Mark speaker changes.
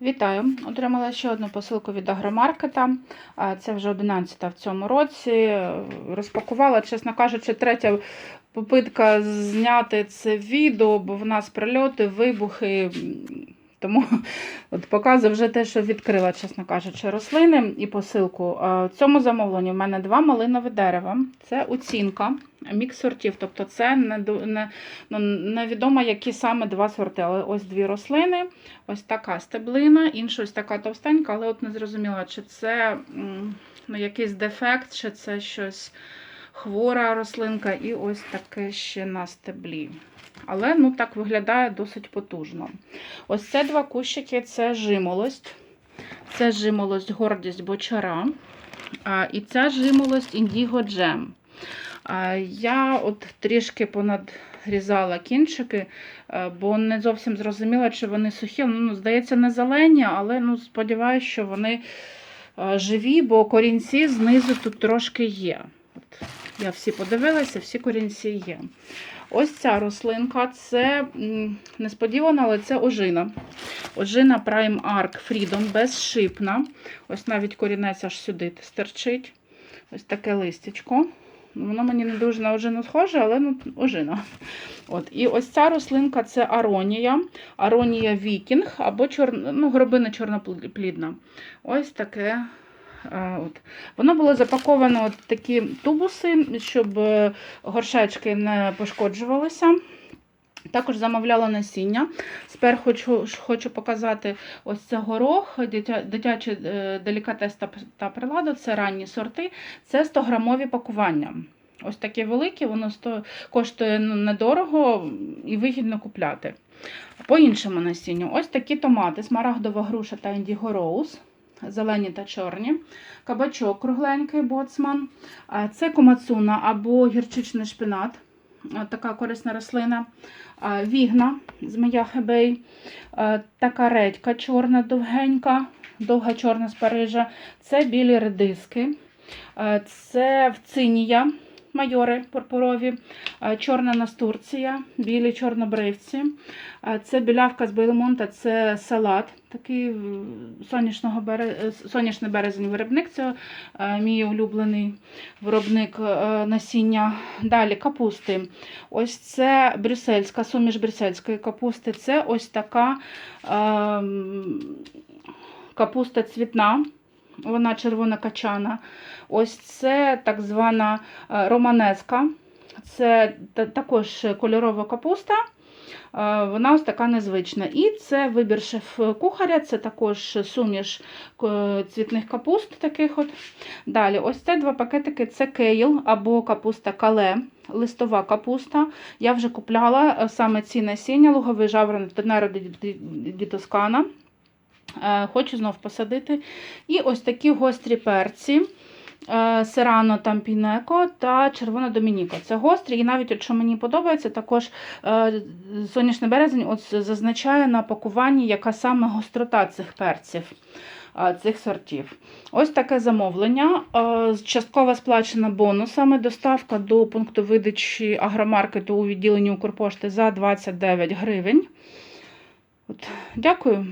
Speaker 1: Вітаю! Отримала ще одну посилку від Агромаркета. Це вже 11 в цьому році. Розпакувала, чесно кажучи, третя попитка зняти це відео, бо в нас прильоти, вибухи. Тому от показую вже те, що відкрила, чесно кажучи, рослини і посилку. В цьому замовленні в мене два малинові дерева. Це оцінка, мікс сортів. Тобто це не, не, ну, невідомо, які саме два сорти. Але ось дві рослини. Ось така стеблина, інша ось така товстенька, але от не зрозуміла, чи це ну, якийсь дефект, чи це щось хвора рослинка, і ось таке ще на стеблі. Але ну, так виглядає досить потужно. Ось це два кущики це жимолость. Це жимолость, гордість бочара. І ця жимолость індіго джем. Я от трішки понадрізала кінчики, е, бо не зовсім зрозуміла, чи вони сухі. Ну, здається, не зелені, але ну, сподіваюся, що вони е, живі, бо корінці знизу тут трошки є. От, я всі подивилася, всі корінці є. Ось ця рослинка, це несподівано, але це ожина. Ожина Prime Arc Freedom безшипна. Ось навіть корінець аж сюди стерчить. Ось таке листячко. Воно мені не дуже на ожину схоже, але ну, ожина. От. І ось ця рослинка це аронія, аронія вікінг або чор... ну, гробина чорноплідна. Ось таке. От. Воно було запаковано от такі тубуси, щоб е, горшечки не пошкоджувалися. Також замовляла насіння. Тепер хочу, хочу показати ось це горох, дитя, дитячий е, делікатес та, та прилада, це ранні сорти, це 100-грамові пакування. Ось такі великі, воно сто, коштує ну, недорого і вигідно купляти. По іншому насінню, ось такі томати, смарагдова груша та індіго роуз, зелені та чорні, кабачок кругленький боцман, це комацуна або гірчичний шпинат, така корисна рослина, вігна, змія хебей, така редька чорна, довгенька, довга чорна з Парижа, це білі редиски, це вцинія, майори пурпурові, чорна настурція, білі чорнобривці, це білявка з Бейлемонта, це салат, такий сонячного бере... е, сонячний березень виробник, це е, мій улюблений виробник е, насіння. Далі капусти. Ось це брюссельська, суміш брюссельської капусти. Це ось така ем, капуста цвітна. Вона червона качана. Ось це так звана е, романеска. Це також кольорова капуста. Е, Вона ось така незвична. І це вибір шеф-кухаря, це також суміш е, цвітних капуст. таких от. Далі, ось це два пакетики це кейл або капуста кале, листова капуста. Я вже купляла саме ці насіння, луговий жаворонок Тенеро ді Тоскана. Е, Хочу знов посадити. І ось такі гострі перці. е, Серано Тампінеко та Червона Домініка. Це гострі, і навіть, от, що мені подобається, також е, сонячний березень от зазначає на пакуванні, яка саме гострота цих перців, цих сортів. Ось таке замовлення. Частково сплачена бонусами. Доставка до пункту видачі агромаркету у відділенні Укрпошти за 29 гривень. От, дякую.